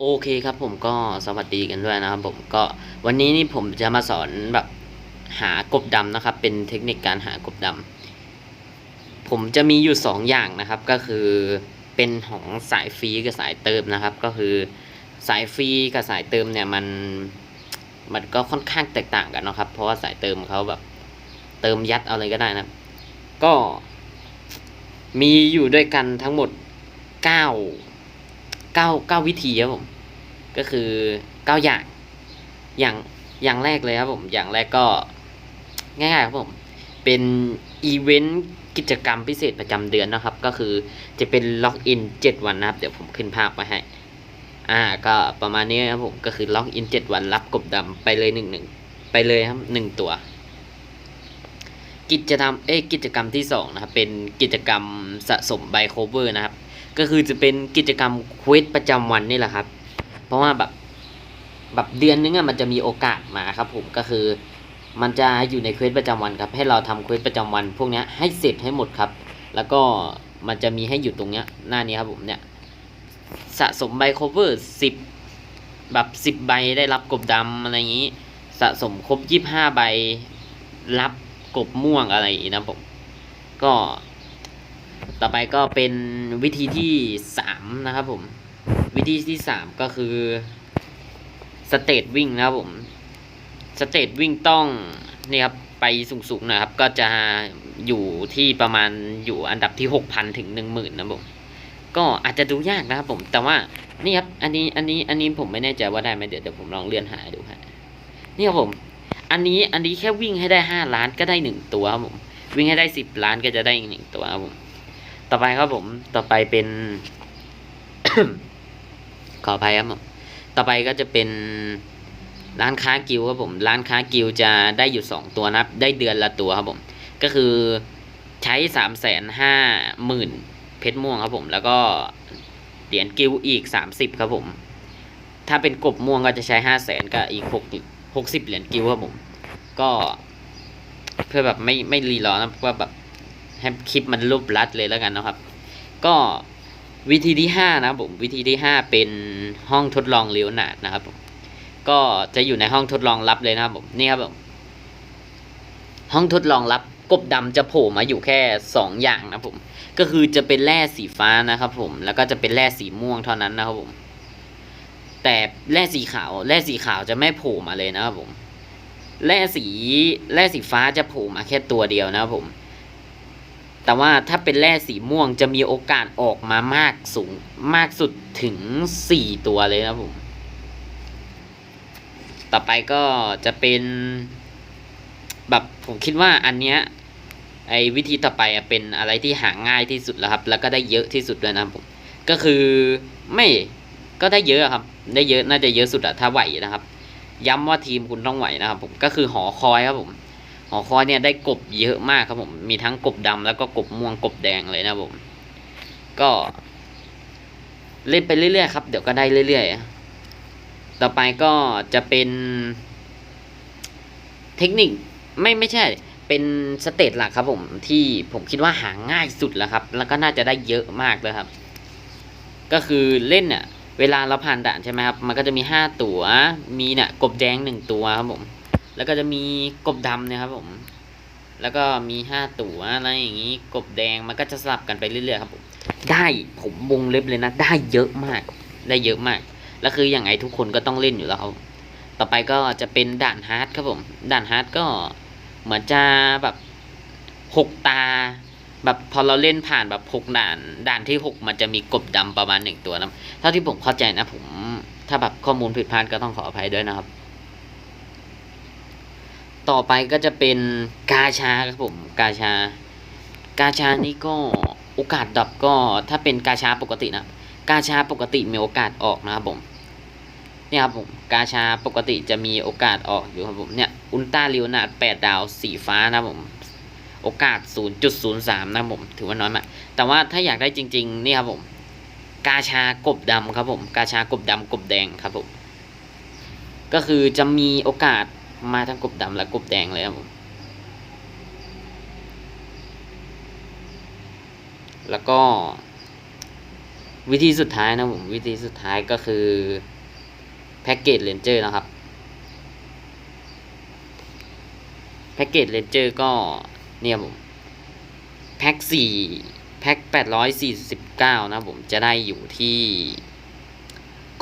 โอเคครับผมก็สวัสดีกันด้วยนะครับผมก็วันนี้นี่ผมจะมาสอนแบบหากบดำนะครับ เป็นเทคนิคการหากบดำผมจะมีอยู่สองอย่างนะครับ ก็คือเป็นของสายฟรีกับสายเติมนะครับ ก็คือสายฟรีกับสายเติมเนี่ยมันมันก็ค่อนข้างแตกต่างกันนะครับ เพราะว่าสายเติมเขาแบบเติมยัดเอาอะไรก็ได้นะก็มีอยู่ด้วยกันทั้งหมดเก้า เก้าเก้าวิธีครับผม ก็คือเก้าอย่าง อย่างอย่างแรกเลยครับผม อย่างแรกก็ง่ายๆครับผม เป็นอีเวนต์กิจกรรมพิเศษประจำเดือนนะครับ ก็คือจะเป็นล็อกอินเจ็ดวันนะครับ เดี๋ยวผมขึ้นภาพไว้ให้ อ่า ก็ประมาณนี้ครับผม ก็คือล็อกอินเจ็ดวันรับกบดำไปเลยหนึ่งหนึ่งไปเลยครับหนึ่งตัว กิจกรรม เอ้กิจกรรมที่สองนะครับ เป็นกิจกรรมสะสมใบโคเวอร์นะครับ ก็คือจะเป็นกิจกรรมควสประจำวันนี่แหละครับ เพราะว่าแบบแบบเดือนนึงอะมันจะมีโอกาสมาครับ ผมก็คือ มันจะอยู่ในควสประจำวันครับ ให้เราทำควสประจำวัน พวกนี้ให้เสร็จให้หมดครับ แล้วก็มันจะมีให้อยู่ตรงเนี้ยหน้านี้ครับผมเนี่ยสะสมใบโคเวอร์สิบแบบสิบใบได้รับกบดำอะไรอย่างนี้ สะสมครบยี่ห้าใบรับกบม่วงอะไรอย่างนี้นะผมก็ ต่อไปก็เป็นวิธีที่สามนะครับผม วิธีที่สามก็คือสเตตวิ่งนะครับผมสเตตวิ่งต้องนี่ครับไปสูงๆนะครับ ก็จะอยู่ที่ประมาณอยู่อันดับที่หกพันถึงหนึ่งหมื่นนะผมก็อาจจะดูยากนะครับผมแต่ว่านี่ครับอันนี้อันนี้อันนี้ผมไม่แน่ใจว่าได้ไหมเดี๋ยวเดี๋ยวผมลองเลื่อนหาดูฮะนี่ครับผม อันนี้อันนี้แค่วิ่งให้ได้ห้าล้านก็ได้หนึ่งตัวครับผมวิ่งให้ได้สิบล้านก็จะได้อีกหนึ่งตัวครับผม ต่อไปครับผม ต่อไปเป็น ขออภัยครับผม ต่อไปก็จะเป็นร้านค้ากิวครับผม ร้านค้ากิวจะได้อยู่สองตัวนะครับ ได้เดือนละตัวครับผม ก็คือใช้สามแสนห้าหมื่นเพชรม่วงครับผม แล้วก็เหรียญกิวอีกสามสิบครับผม ถ้าเป็นกบม่วงก็จะใช้ห้าแสนก็อีกหกหกสิบเหรียญกิวครับผม ก็เพื่อแบบไม่ไม่รีรอนะว่าแบบ ให้คลิปมันรูปรัดเลยแล้วกันนะครับ ก็วิธีที่ห้านะผมวิธีที่ห้าเป็นห้องทดลองเลี้ยวหนาดนะครับผมก็จะอยู่ในห้องทดลองลับเลยนะครับผมนี่ครับผมห้องทดลองลับกบดำจะโผล่มาอยู่แค่สองอย่างนะผมก็คือจะเป็นแร่สีฟ้านะครับผมแล้วก็จะเป็นแร่สีม่วงเท่านั้นนะครับผมแต่แร่สีขาวแร่สีขาวจะไม่โผล่มาเลยนะครับผมแร่สีแร่สีฟ้าจะโผล่มาแค่ตัวเดียวนะครับผม แต่ว่าถ้าเป็นแร่สีม่วงจะมีโอกาสออกมามากสูงมากสุดถึงสี่ตัวเลยนะครับผม ต่อไปก็จะเป็นแบบผมคิดว่าอันเนี้ยไอ้วิธีต่อไปเป็นอะไรที่หาง่ายที่สุดแล้วครับ แล้วก็ได้เยอะที่สุดด้วยนะผม ก็คือไม่ก็ได้เยอะครับ ได้เยอะน่าจะเยอะสุดอะถ้าไหวนะครับ ย้ำว่าทีมคุณต้องไหวนะครับ ผมก็คือหอคอยครับผม หอคอยเนี่ยได้กบเยอะมากครับผม มีทั้งกบดำแล้วก็กบม่วงกบแดงเลยนะครับผม ก็ เล่นไปเรื่อยๆครับ เดี๋ยวก็ได้เรื่อยๆ ต่อไปก็จะเป็นเทคนิคไม่ไม่ใช่ เป็นสเตจหลักครับผมที่ผมคิดว่าหาง่ายสุดแล้วครับ แล้วก็น่าจะได้เยอะมากเลยครับ ก็คือเล่นเนี่ยเวลาเราผ่านด่านใช่ไหมครับ มันก็จะมีห้าตัว มีเนี่ยกบแดงหนึ่งตัวครับผม แล้วก็จะมีกบดำนี่ยครับผม แล้วก็มีห้าตัวอะไรอย่างนี้ กบแดงมันก็จะสลับกันไปเรื่อยๆครับผม ได้ผมวงเล็บเลยนะ ได้เยอะมาก ได้เยอะมาก แล้วคืออย่างไงทุกคนก็ต้องเล่นอยู่แล้วครับต่อไปก็จะเป็นด่านฮาร์ดครับผม ด่านฮาร์ดก็เหมือนจะแบบหกตา แบบพอเราเล่นผ่านแบบหกด่าน ด่านที่หกมันจะมีกบดำประมาณหนึ่งตัวนะเท่าที่ผมเข้าใจนะผม ถ้าแบบข้อมูลผิดพลาดก็ต้องขออภัยด้วยนะครับ ต่อไปก็จะเป็นกาชาครับผมกาชา กาชานี่ก็โอกาสดับก็ถ้าเป็นกาชาปกตินะกาชาปกติมีโอกาสออกนะครับผมเนี่ยครับผมกาชาปกติจะมีโอกาสออกอยู่ครับผมเนี่ยอุลตร้าลิวนาดแปดดาวสีฟ้านะครับผมโอกาส 0.03 นะครับผมถือว่าน้อยมากแต่ว่าถ้าอยากได้จริง ๆ นี่ครับผม กาชากบดำครับผม กาชากบดำกบแดงครับผม ก็คือจะมีโอกาส มาทั้งกบดำและกบแดงเลยครับผมแล้วก็ วิธีสุดท้ายนะผมวิธีสุดท้ายก็คือแพ็กเกจเลนเจอร์นะครับแพ็กเกจเลนเจอร์ก็เนี่ยผมแพ็กสี่แพ็กแปดร้อยสี่สิบเก้านะผมจะได้อยู่ที่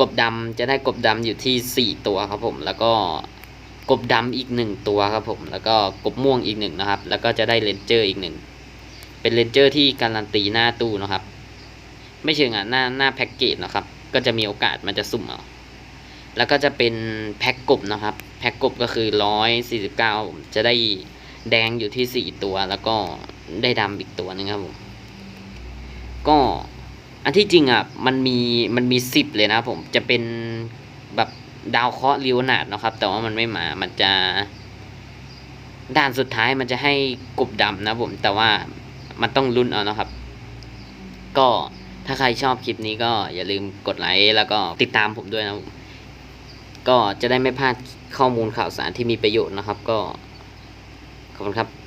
กบดำจะได้กบดำอยู่ที่สี่ตัวครับผมแล้วก็ กบดำอีกหนึ่งตัวครับผม แล้วก็กบม่วงอีกหนึ่งนะครับ แล้วก็จะได้เลนเจอร์อีกหนึ่ง เป็นเลนเจอร์ที่การันตีหน้าตู้นะครับ ไม่เชิงอะหน้าหน้าแพ็กเกจนะครับ ก็จะมีโอกาสมันจะสุ่มเอา แล้วก็จะเป็นแพ็กกบนะครับ แพ็กกบก็คือร้อยสี่สิบเก้าจะได้แดงอยู่ที่สี่ตัว แล้วก็ได้ดำอีกตัวหนึงครับผม ก็อันที่จริงอะมันมีมันมีสิบเลยนะผมจะเป็นแบบ ดาวเคราะห์ลิวนาดนะครับ แต่ว่ามันไม่มา มันจะด่านสุดท้ายมันจะให้กบดำนะผม แต่ว่ามันต้องลุ้นเอานะครับ ก็ถ้าใครชอบคลิปนี้ก็อย่าลืมกดไลค์แล้วก็ติดตามผมด้วยนะก็จะได้ไม่พลาดข้อมูลข่าวสารที่มีประโยชน์นะครับ ก็ขอบคุณครับ